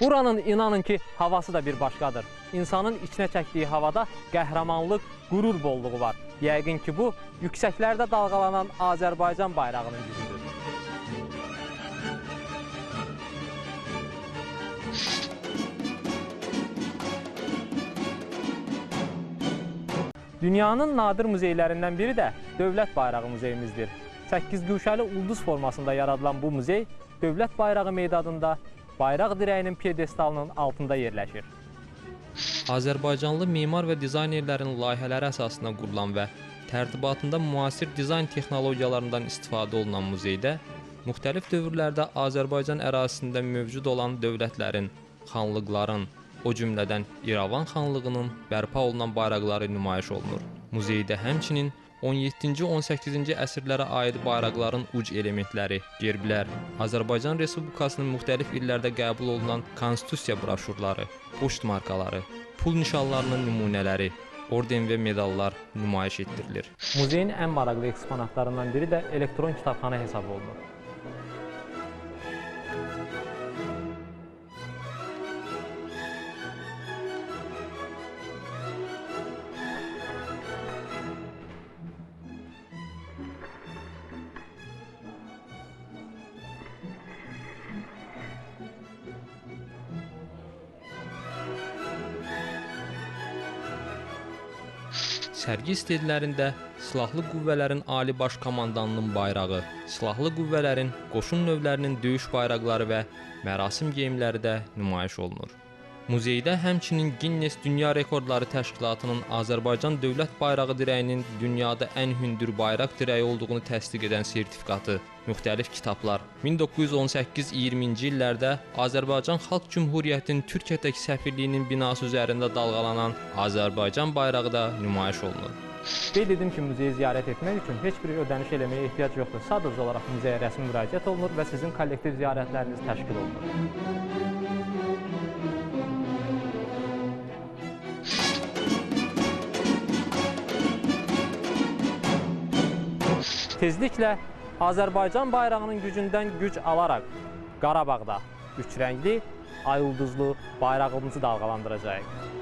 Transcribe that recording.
Buranın inanın ki havası da bir başqadır. İnsanın içinə çəkdiyi havada qəhrəmanlıq, qürur bolluğu var. Yəqin ki bu yüksəklərdə dalğalanan Azərbaycan bayrağının gücüdür. Dünyanın nadir muzeylərindən biri də Dövlət Bayrağı Muzeyimizdir. 8 güşəli ulduz formasında yaradılan bu muzey Dövlət Bayrağı meydanında bayraq dirəyinin piedestalının altında yerləşir. Azərbaycanlı memar və dizaynerlərin layihələri əsasında qurulan və tərtibatında müasir dizayn texnologiyalarından istifadə olunan muzeydə müxtəlif dövrlərdə Azərbaycan ərazisində mövcud olan dövlətlərin, xanlıqların, o cümlədən İrəvan xanlığının bərpa olunan bayraqları nümayiş olunur. Muzeydə həmçinin 17-ci, 18-ci əsrlərə aid bayraqların uc elementləri, gerblər, Azərbaycan Respublikasının müxtəlif illərdə qəbul olunan konstitusiya broşurları, poçt markaları, pul nişanlarının nümunələri, orden və medallar nümayiş etdirilir. Muzeyin ən maraqlı eksponatlarından biri də elektron kitabxana hesab olunur. Sərgi istedlərində silahlı qüvvələrin ali baş komandanının bayrağı, silahlı qüvvələrin qoşun növlərinin döyüş bayraqları və mərasim geyimləri də nümayiş olunur. Muzeydə həmçinin Guinness Dünya Rekordları Təşkilatının Azərbaycan dövlət bayrağı dirəyinin dünyada ən hündür bayraq dirəyi olduğunu təsdiq edən sertifikatı, müxtəlif kitablar, 1918-20-ci illərdə Azərbaycan Xalq Cümhuriyyətinin Türkiyədəki səfirliyinin binası üzərində dalğalanan Azərbaycan bayrağı da nümayiş olunur. Qeyd edim ki, muzeyi ziyarət etmək üçün heç bir ödəniş eləməyə ehtiyac yoxdur. Sadəcə olaraq muzeyə rəsmi müraciət olunur və sizin kollektiv ziyarətləriniz təşkil olunur. Tezliklə Azərbaycan bayrağının gücündən güc alaraq Qarabağda üç rəngli, ay ulduzlu bayrağımızı dalğalandıracağıq.